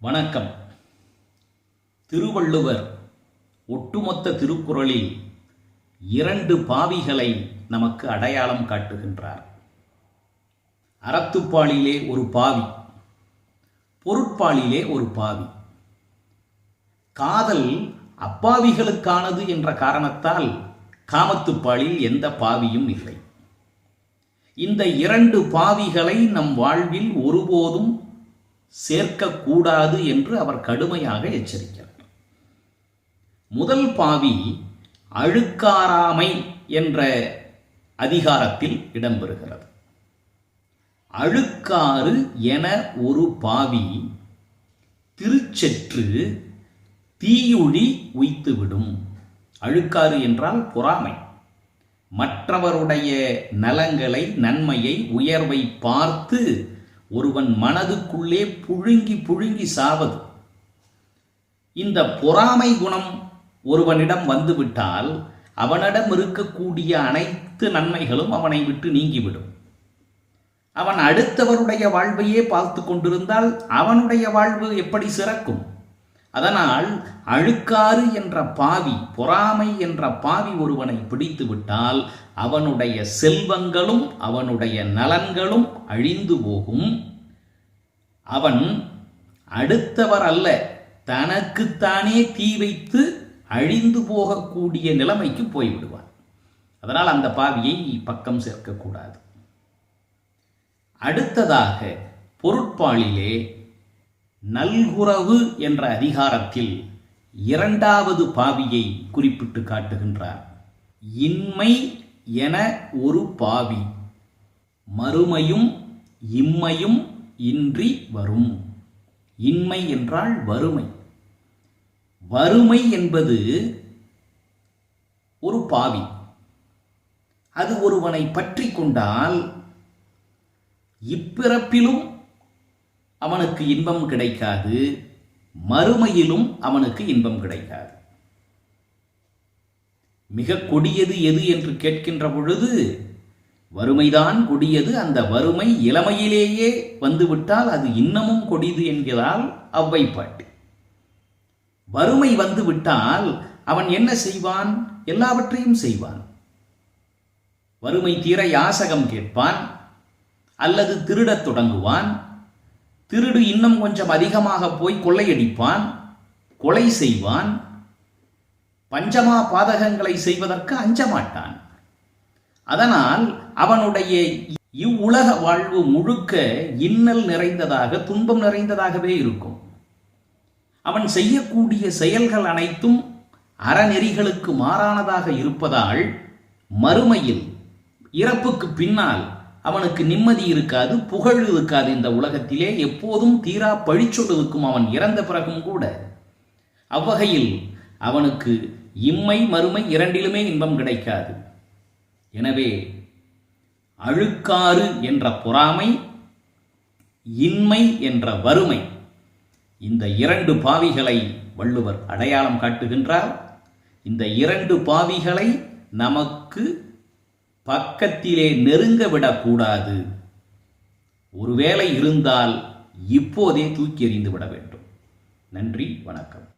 வணக்கம். திருவள்ளுவர் ஒட்டுமொத்த திருக்குறளில் இரண்டு பாவிகளை நமக்கு அடையாளம் காட்டுகின்றார். அறத்துப்பாலிலே ஒரு பாவி பொருட்பாலிலே ஒரு பாவி. காதல் அப்பாவிகளுக்கானது என்ற காரணத்தால் காமத்துப்பாலில் எந்த பாவியும் இல்லை. இந்த இரண்டு பாவிகளை நம் வாழ்வில் ஒருபோதும் சேர்க்கக்கூடாது என்று அவர் கடுமையாக எச்சரிக்கிறார். முதல் பாவி அழுக்காராமை என்ற அதிகாரத்தில் இடம்பெறுகிறது. அழுக்காறு என ஒரு பாவி திருச்செற்று தீயுழி உய்த்துவிடும். அழுக்காறு என்றால் பொறாமை. மற்றவருடைய நலங்களை நன்மையை உயர்வை பார்த்து ஒருவன் மனதுக்குள்ளே புழுங்கி புழுங்கி சாவது. இந்த பொறாமை குணம் ஒருவனிடம் வந்துவிட்டால் அவனிடம் இருக்கக்கூடிய அனைத்து நன்மைகளும் அவனை விட்டு நீங்கிவிடும். அவன் அடுத்தவருடைய வாழ்வையே பார்த்து கொண்டிருந்தால் அவனுடைய வாழ்வு எப்படி சிறக்கும்? அதனால் அழுக்காறு என்ற பாவி பொறாமை என்ற பாவி ஒருவனை பிடித்து விட்டால் அவனுடைய செல்வங்களும் அவனுடைய நலன்களும் அழிந்து போகும். அவன் அடுத்தவர் அல்ல தனக்குத்தானே தீ வைத்து அழிந்து போகக்கூடிய நிலைமைக்கு போய்விடுவான். அதனால் அந்த பாவியை பக்கம் சேர்க்கக்கூடாது. அடுத்ததாக பொருட்பாலிலே நல்குறவு என்ற அதிகாரத்தில் இரண்டாவது பாவியை குறிப்பிட்டு காட்டுகின்றார். இன்மை என ஒரு பாவி மறுமையும் இம்மையும் இன்றி வரும். இன்மை என்றால் வறுமை. வறுமை என்பது ஒரு பாவி அது ஒருவனை பற்றி கொண்டால் இப்பிறப்பிலும் அவனுக்கு இன்பம் கிடைக்காது. மறுமையிலும் அவனுக்கு இன்பம் கிடைக்காது. மிக கொடியது எது என்று கேட்கின்ற பொழுது வறுமைதான் கொடியது. அந்த வறுமை இளமையிலேயே வந்துவிட்டால் அது இன்னமும் கொடிது என்கிறால் அவ்வைப்பாட்டு வறுமை வந்துவிட்டால் அவன் என்ன செய்வான்? எல்லாவற்றையும் செய்வான். வறுமை தீர யாசகம் கேட்பான் அல்லது திருடத் தொடங்குவான். திருடு இன்னும் கொஞ்சம் அதிகமாக போய் கொள்ளையடிப்பான் கொலை செய்வான் பஞ்சமா பாதகங்களை செய்வதற்கு அஞ்சமாட்டான். அதனால் அவனுடைய இவ்வுலக வாழ்வு முழுக்க இன்னல் நிறைந்ததாக துன்பம் நிறைந்ததாகவே இருக்கும். அவன் செய்யக்கூடிய செயல்கள் அனைத்தும் அறநெறிகளுக்கு மாறானதாக இருப்பதால் மறுமையில் இறப்புக்கு பின்னால் அவனுக்கு நிம்மதி இருக்காது புகழ் இருக்காது இந்த உலகத்திலே. எப்போதும் தீரா பழிச்சொல் இருக்கும் அவன் இறந்த பிறகும் கூட. அவ்வகையில் அவனுக்கு இம்மை மறுமை இரண்டிலுமே இன்பம் கிடைக்காது. எனவே அழுக்காறு என்ற பொறாமை இன்மை என்ற வறுமை இந்த இரண்டு பாவிகளை வள்ளுவர் அடையாளம் காட்டுகின்றார். இந்த இரண்டு பாவிகளை நமக்கு பக்கத்திலே நெருங்க விடக்கூடாது. ஒருவேளை இருந்தால் இப்போதே தூக்கி எறிந்து விட வேண்டும். நன்றி வணக்கம்.